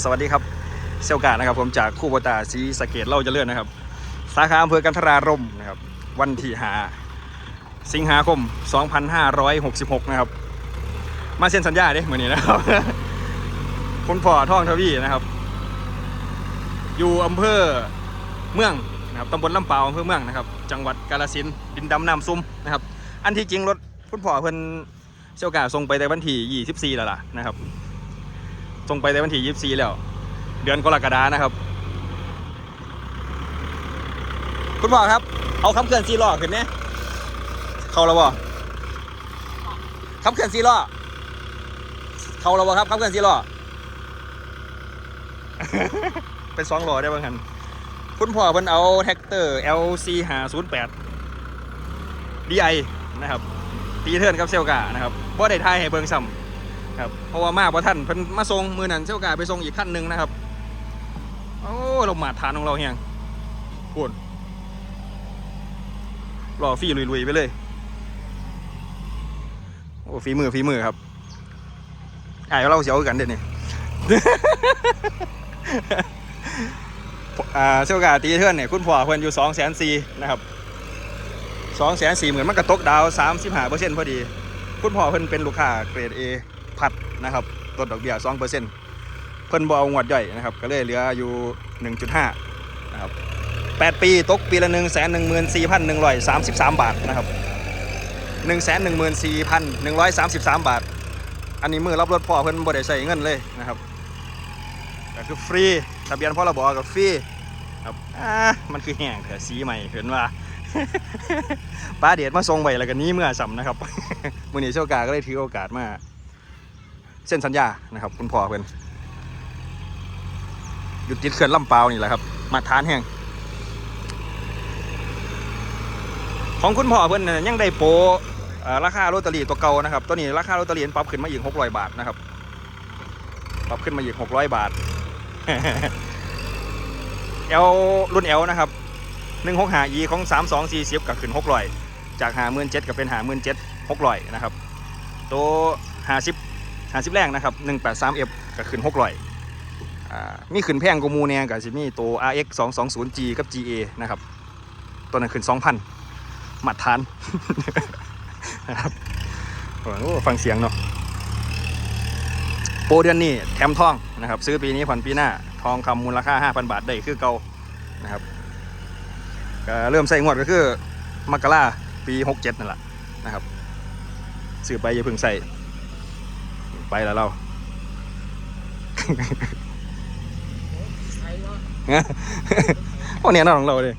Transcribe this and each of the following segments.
สวัสดีครับเซลกานะครับผมจากคู่บตาสีสะเกตเล่าจะเลื่อนนะครับ สาขาอำเภอกันทรารมนะครับ วันที่หาสิงหาคม 2566 นะครับ มาเซ็นสัญญาเด้เหมือนนี้นะครับคุณพ่อท่องทวีนะครับ อยู่อำเภอเมืองนะครับตำบลลำปาวอำเภอเมืองนะครับ จังหวัดกาฬสินธุ์ดินดำน้ำซุ่มนะครับ อันที่จริงรถคุณพ่อเพิ่นเซลกาส่งไปแต่วันที่ 24 แล้วล่ะนะครับ ส่งไปในวันที่24แล้ว เดือนกรกฎานะครับ คุณพ่อครับ เอาคำเขื่อนซีล้อขึ้นเนี่ยเขาแล้วบ่คำเขื่อนซีล้อเขาแล้วบ่ครับคำเขื่อนซีล้อเป็นสองล้อได้บ้างกันคุณพ่อเพิ่นเอาแท็กเตอร์ LC 508 DI นะครับตีเทิร์นกับเซลกานะครับบ่ได้ทายให้เบิ่งซ้ำ ครับเพราะว่ามาพระท่านเพิ่นมาส่งมือนั้นเจ้ากาไปส่งอีกขั้นหนึ่งนะครับโอ้เราหมาดทานของเราเฮียงปวดรอฟรีลุยๆไปเลยโอ้ฝีมือฝีมือครับไอ้เราเสียวกันเด็ดนี่อ่าเจ้ากาตีเทือนเนี่ยคุณพ่อเพิ่นอยู่สองแสนสี่นะครับสองแสนสี่หมือนมันกระตกดาวสามสิบห้าเปอร์เซ็นต์พอดี คุณพ่อเพิ่นเป็นลูกค้าเกรด A พัดนะครับต้นดอกเบี้ย2%เเพิ่นบ่เอางวดย่อยนะครับ ก็เลยเหลืออยู่1.5นะครับ8ปีตกปีละ1 1 4 1 3 3บาทนะครับ1 1 4 1 3 3บาท อันนี้มือรับรถพ่อเพิ่นบ่ได้ใช้เงินเลยนะครับก็คือฟรีทะเบียนพรบอกับฟรีครับอ่ามันคือแห้งเถอะสีใหม่เห็นว่าป้าเดชมาส่งไว้แล้วก็หนี้เมื่อสำนะครับ มือนี้เจ้ากาก็เลยถือโอกาสมา เส้นสัญญานะครับ คุณพ่อเพิ่อนหยุดติดเขื่อนลำเปานี่แหละครับ มาทานแห้งของคุณพ่อเพิ่นน่ะยังได้โปรราคาโรตารี่ตัวเก่านะครับตัวนี้ราคาโรตารี่ปรับขึ้นมาอีก600บาทนะครับปรับขึ้นมาอีก600บาทเอลรุ่นเอลนะครับ165 e ของ3240กับขึ้น600จาก57กับเป็น57 600นะครับ ตัวหาสิบ 50 50แรงนะครับ 183F ก็ขึ้น600อ่ามีขึ้นแพงกว่าหมูแนงกับสิมีตัว RX 220G กับ GA นะครับ ตัวนั้นขึ้น 2,000หมัดทานนะครับโอ้ฟังเสียงเนาะโปรเดือนนี้แถมทองนะครับ ซื้อปีนี้ผ่อนปีหน้า ทองคำมูลค่า 5,000 บาทได้คือเก่านะครับก็เริ่มใส่งวดก็คือมกราปีหกเจ็ดนั่นแหละนะครับ ซื้อไปอย่าเพิ่งใส่ ไปแล้วเราโอ้เนี่ยน่าของเราเลย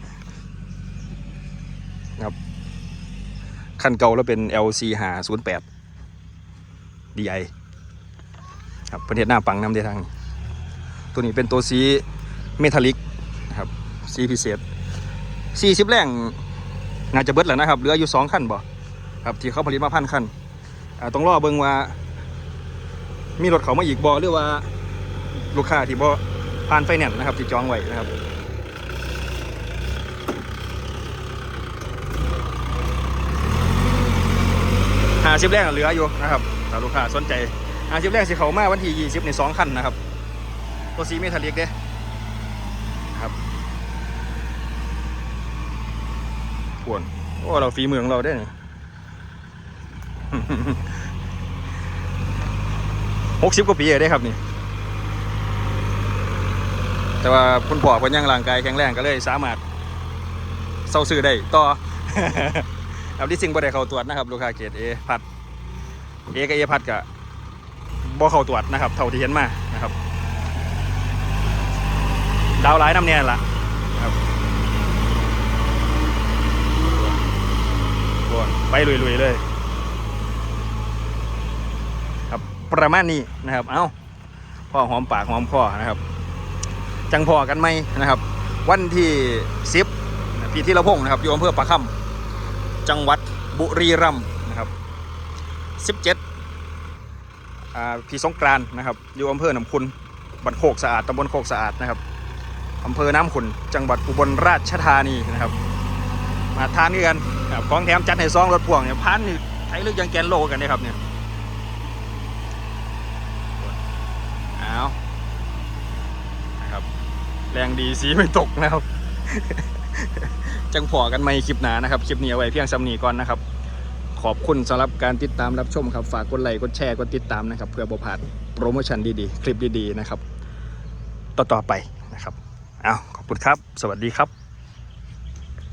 ครับคันเก่าแล้วเป็น LC หา08 DI ครับประเทศหน้าปังน้ำเดทาง ตัวนี้เป็นตัวสีเมทัลลิกนะครับสีพิเศษสี่สิบแรงน่าจะเบิดแล้วนะครับเหลืออยู่สองขั้นบ่ครับที่เขาผลิตมาพันขั้นต้องรอเบิ่งว่า มีรถเขามาอีกบ่หรือว่าลูกค้าที่บ่ผ่านไฟแนนซ์นะครับที่จองไว้นะครับหาสิบแรงเหลืออยู่นะครับถ้าลูกค้าสนใจหาสิบแรงสิเขามาวันที่ยี่สิบในสองขั้นนะครับ ตัวสีเมทัลลิกเด้ปวนโอ้เราฝีมือของเราได้นี่ หกสิบกว่าปีเลยได้ครับนี่แต่ว่าคุณพ่อเพิ่นยังร่างกายแข็งแรงก็เลยสามารถเซาซื้อได้ต่อครับที่สิ่งบ่ได้เข้าตรวจนะครับลูกค้าเกรดเอพัดเอกับเอพัดกับบ่เข้าตรวจนะครับ เท่าที่เห็นมานะครับ ดาวร้ายน้ำเนี่ยล่ะบไปลุยๆเลย ครับ ประมาณนี้นะครับ เอ้าพ่อหอมปากหอมคอนะครับ จังพอกันไหมนะครับ วันที่สิบปีที่ละพงนะครับอยู่อำเภอปะค่ำจังหวัดบุรีรัมย์นะครับสิบเจ็ดพี่สงกรานนะครับอยู่อำเภอหนำคุณบันโคกสะอาดตำบลโคกสะอาดนะครับอำเภอน้ำขุนจังหวัดอุบลราชธานีนะครับ มาทานกันครับของแถมจัดให้ซองรถพ่วงเนี่ยพันนี่ไทยลึกยังแกนโลกันนี่ยครับเนี่ยเอา แรงดีสีไม่ตกนะครับ จังพอกันไม่คลิปหนานะครับ คลิปนี้เอาไว้เพียงสำนีก่อนนะครับ ขอบคุณสำหรับการติดตามรับชมครับฝากกดไลค์กดแชร์กดติดตามนะครับ เพื่อบ่พลาดโปรโมชั่นดีๆ คลิปดีๆนะครับ ต่อๆไปนะครับเอาขอบคุณครับ สวัสดีครับ